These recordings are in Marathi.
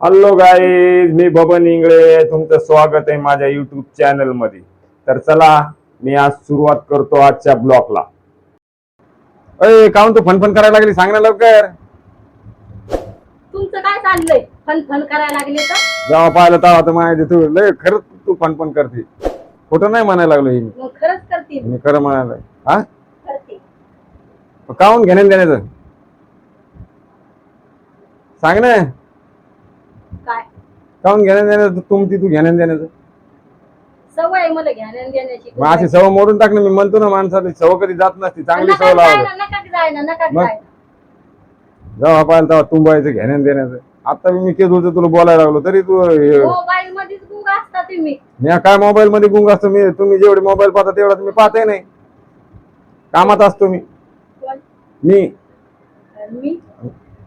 हॅलो गाईज मी बबन इंगळे. तुमचं स्वागत आहे माझ्या युट्यूब चॅनलमध्ये तर चला मी आज सुरुवात करतो आजच्या ब्लॉगला. अय काऊन तू फनफन करायला लागली? सांग ना लवकर. तुमचं काय चाललंय? फन फन करायला लागले तर? जेव्हा पाहिलं तेव्हा तर माहिती तू. लय खरंच तू फनफन करते. खोटं नाही म्हणायला लागलो ही मी. मग खरंच करते. मी खरं म्हणायला हा? करते. काऊन घेण्यान देण्याचं सांग ना. काऊन घेण्यान देण्याचं तुमची तू घेण्यान देण्याचं सवय आहे मला घ्यान देण्याची. मग अशी सवय मोडून टाकणं मी म्हणतो ना माणसाला सवय कधी जात नसती चांगली नका सवय लावा जायना नका जायना नका मग? जायना जेव्हा पाहिलं तेव्हा तुंबायचं घेण्यान देण्याचं. आता मी केस होतं तुला बोलायला लागलो तरी तू हे- मोबाईल मध्येच गुंग असता तुम्ही. मी काय मोबाईल मध्ये गुंग असतो? मी तुम्ही जेवढे मोबाईल पाहता तेवढा तुम्ही पाहताय नाही. कामात असतो मी. कोण? मी. मी?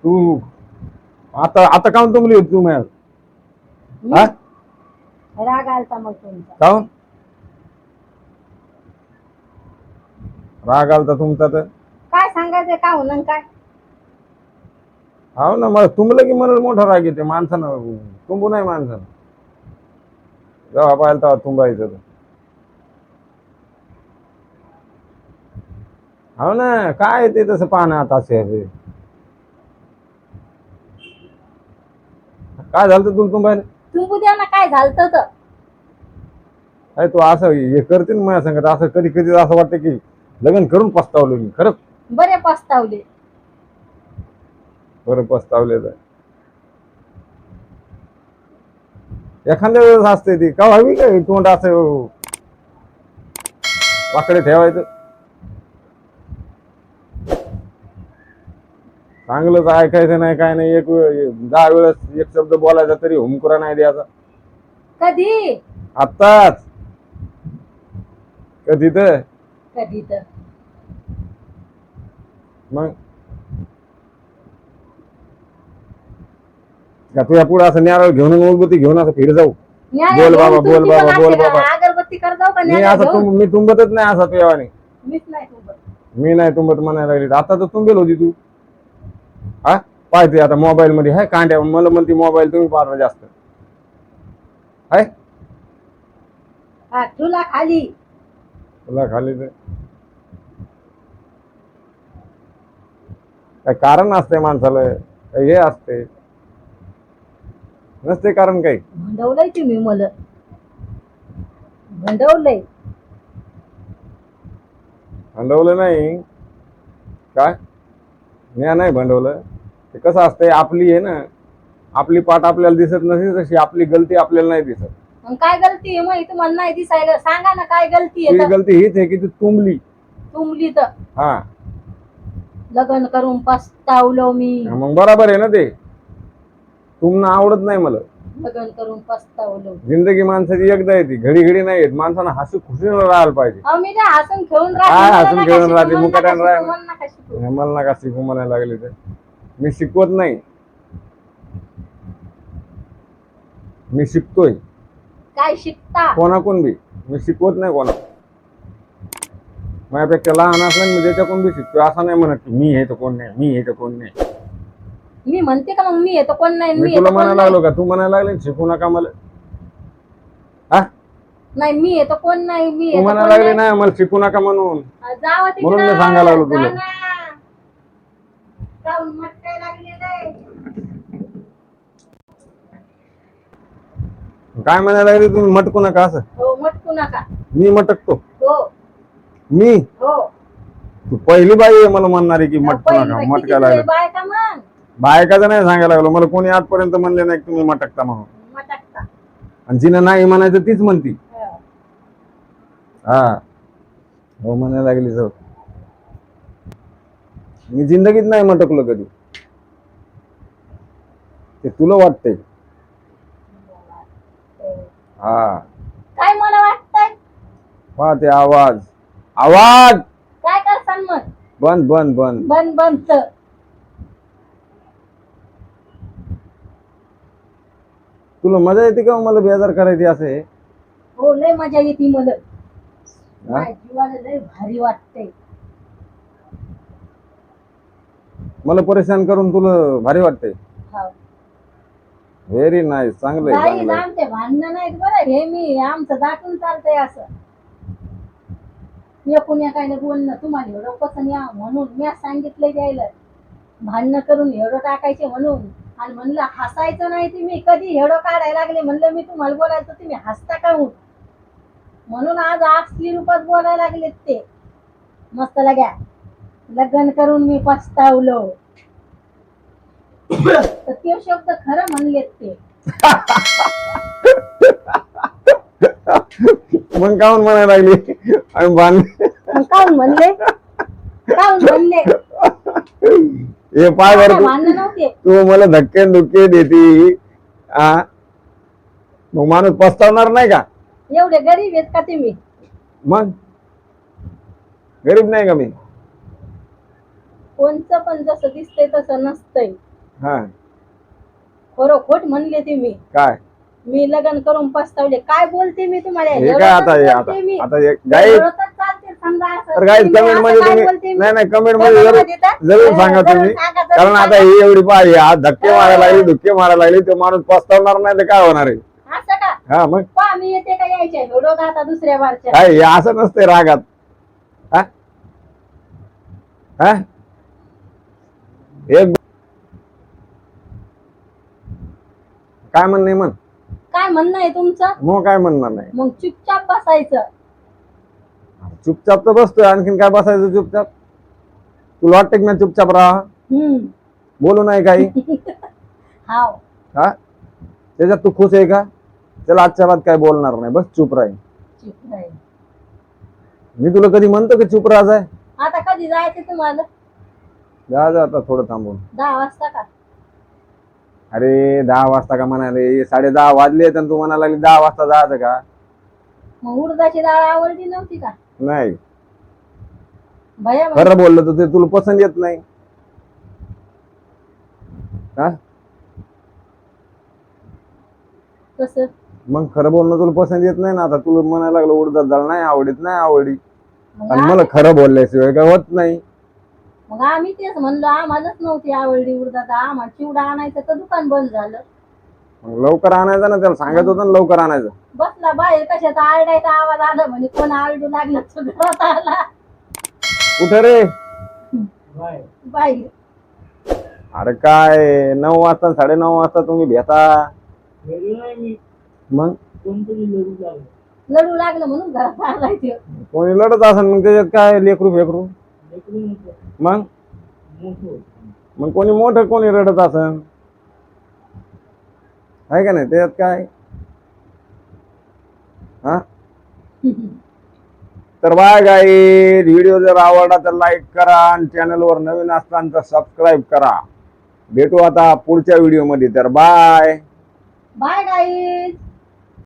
तू आता आता काऊन तुंबली होती तू मॅम हा? राग आलता मग तुमचा. काऊन राग आलता तुमचा तर. काय सांगायचं का होणार काय? हो ना मला तुंबलं की मला मोठा राग येते माणसानं तुंबू नाही माणसानं. जेव्हा पाहिलं तेव्हा तुंबायचं तर. हो ना काय ते तसं पाहणं आता असे. काय झालं तुला तुंबायला? तुंबू द्या ना काय झालं तर काय तू असं हे करते ना माझ्या सांगत असं कधी कधी असं वाटतं की लग्न करून पस्तावलो मी खरंच? बरे पस्तावले. बरं पस्तावले तर. एखाद्या वेळेस असते ती. का हवी काय तोंड असं वाकडे ठेवायचं? चांगलंच ऐकायचं नाही काय नाही. एक दहा वेळेस एक शब्द बोलायचा तरी हुमकुरा नाही द्यायचा. कधी? आत्ताच. कधी तर. कधी तर. मग? का तुझ्या पुढे असं न्यारळ घेऊन उलबती घेऊन असं फिर जाऊ? न्याय बोल घेऊन बाबा, तुमची बोल बाबा, बोल बाबा. अगरबत्ती कर जाऊ का मी न्याय असं घेऊन? तुम मी तुंबतच नाही असा तुझ्यावाने. मीच नाही तुंबत. मी नाही तुंबत म्हणायला लागली. आता तर तुंबेल होती तू. हा? पाहते आता मोबाईल मध्ये हाय कांड्या मला म्हणते मोबाईल तुम्ही पाहता जास्त. हाय? हा तुला खाली. तुला खाली तर काय कारण असते माणसाला? काय हे असते नसते कारण काही. भंडवलंय तुम्ही मला. भंडवलंय. भांडवलं नाही. काय? मी नाही भांडवलं. ते कसं असतंय आपली आहे ना आपली पाठ आपल्याला दिसत नसेल तशी आपली गलती आपल्याला नाही दिसत. मग काय गलती आहे? मग तुम्हाला नाही दिसायला. सांगा ना काय गलती आहे तर. गलती हीच आहे की तू तुंबली. तुमली तर. हा. लग्न करून पस्तावलो मी. मग बरोबर आहे ना ते. तुमनं आवडत नाही मला. लग्न करून पस्तावलो. जिंदगी माणसाची एकदा येते घडी घडी नाही येत. माणसानं हसू खुशीनं राहायला पाहिजे. काय हसून खेळून काय राहते, हसून मला खेळून नका राहते? शिकवू, मुकाट्यानं मला शिकवू, मला नका शिकवू. मला नका शिकू म्हणायला लागले तर. मी शिकवत नाही. मी शिकतोय. काय शिकता? कोणाकोण बी. मी शिकवत नाही कोणा माझ्यापेक्षा लहान असलं मी त्याच्याकडून बी शिकतोय. असं नाही म्हणत की मी हे तर कोण नाही मी हे तर कोण नाही. मी म्हणते का मग मी येतो कोण नाही मी मी तुला येतो कोण म्हणायला नाही? लागलो का? तू म्हणायला लागले शिकू नका मला. हा? नाही मी येतो कोण नाही मी तू येतो म्हणायला कोण लागले नाही? ना मला शिकू नका म्हणून. जावं तिकडं, म्हणून मी सांगायला लागलो तुला. जा ना. जाऊन मटकाय लागलेलं काय म्हणायला लागले तुम्ही मटकू नका असं. हो मटकू नका. मी मटकतो. हो. मी? हो. तू पहिली बाई आहे मला म्हणणारी की मटकू पहिली नका मटकायला लागले. बायका मग? बायकाचं नाही सांगायला लागलो. मला कोणी आजपर्यंत म्हणले नाही तुम्ही मटकता म्हणून. मटकता. आणि जिनं नाही म्हणायचं तीच म्हणती. हो. हा. हो म्हणायला लागली सर मी जिंदगीत नाही मटकलो कधी. ते तुला वाटतंय. हा. काय मला वाटतंय? पहा ते आवाज. आवाज! काय करसान मग? बंद बंद बंद. बंद बंद तुला मजा येते का मला बेजार करायची असे? हो लय मजा येते मला. हा? माझ्या जीवाला लय भारी वाटते मला परेशान करून तुला भारी वाटतंय. हो. व्हेरी नाईस चांगलं आहे काही चांगलं आहे. आमचे भांडणं नाहीत बरं. हे मी आमचं दाटून चालतंय असं. एकूण एकाने बोलणं तुम्हाला एवढं पसंत या म्हणून मी सांगितलंय द्यायला भांडणं करून हेडो टाकायचे म्हणून. आणि म्हणलं हसायचं नाही तुम्ही कधी हेडो काढायला लागले? म्हणलं मी तुम्हाला बोलायचं तुम्ही हसता काहून म्हणून आज असली रूपात बोलायला लागलेत ते. मस्त लाग्या. लग्न करून मी पस्तावलो तर ते शब्द खरं म्हणलेत ते. मग काऊन म्हणायला लागली? आणि बांधले. काहून म्हणले? काहून म्हणले? हे पाय बरं तू मला धक्के धुक्के देती. मग माणूस पस्तावणार नाही का? एवढे गरीब आहेत का तुम्ही? मग? गरीब नाही का मी? कोणचं पण जसं दिसतंय तसं नसतंय. हा. खरं खोट म्हणले तुम्ही. काय? मी लग्न करून पस्तावले. काय बोलते मी तुम्हाला? हे काय आता हे आता. आता समजा असं. तर तुम्ही कमेंट असं मध्ये काय तुम्ही बोलते मी? नाही नाही कमेंटमध्ये जरूर तर- जरूर सांगा जरूर तुम्ही. सांगा, जरूर कारण आता सांगा. ही एवढी पाहिजे आज धक्के हो. मारायला लागली धुक्के मारायला लागली तो माणूस पस्तावणार नाही तर काय होणार आहे? असं का? हा मग? पहा मी येते का यायचे? व्हिडिओ आता दुसऱ्या बारच्या. काय हे असं नसतंय रागात. हा? हा? एक काय म्हणणे म्हण. काय म्हणणं आहे तुमचं? मग काय म्हणणार नाही. मग चुपचाप बसायचं. चुपचाप तर बसतोय. आणखीन काय बसायचं चुपचाप? तुला वाटतं की मी चुपचाप राहा. बोलू नाही काही. हा? त्याच्यात तू खुश आहे का? त्याला आजच्या बात काय बोलणार नाही. बस चुप राहील राहील. मी तुला कधी म्हणतो की चुप राहा जाय? आता कधी जायचं तुम्हाला? जा जा आता थोडं थांबून. दहा वाजता का? अरे दहा वाजता का म्हणाले साडे दहा वाजले आणि तू म्हणायला लागली दहा वाजता जायचं का? मग उडदाची डाळ आवडली नव्हती का? नाही. भया खरं बोललं तर ते तुला पसंत येत नाही. हा? कसं? मग खरं बोलणं तुला पसंत येत नाही ना. आता तुला म्हणायला लागलं उडदात डाळ नाही आवडत नाही आवडी. मग आणि मला खरं बोलल्याशिवाय काय होत नाही. मग आम्ही तेच म्हणलो आम्हालाच नव्हती आवडली उडदात आम्हाला चिवडा आणायचं तर दुकान बंद झालं. मग लवकर आणायचं ना त्याला सांगत होतं ना लवकर आणायचं. बसला बाहेर कशाचा आरडायचा आवाज आला म्हणे कोण आरडू लागला तो घरात आला. कुठे रे? बाहेर. अरे काय नऊ वाजता साडे नऊ वाजता तुम्ही भेटा. मग? लढू लागलं. म्हणून घरात आलाय ते कोणी लढत असेल मग त्याच्यात काय लेकरू फेकरू? मग? मग कोणी मोठं कोणी रडत असेल? आहे का नाही? त्याच्यात काय? हा? तर बाय गाई व्हिडिओ जर आवडला तर लाईक करा आणि चॅनलवर नवीन असताना तर सबस्क्राईब करा. भेटू आता पुढच्या व्हिडिओमध्ये तर बाय बाय गाईज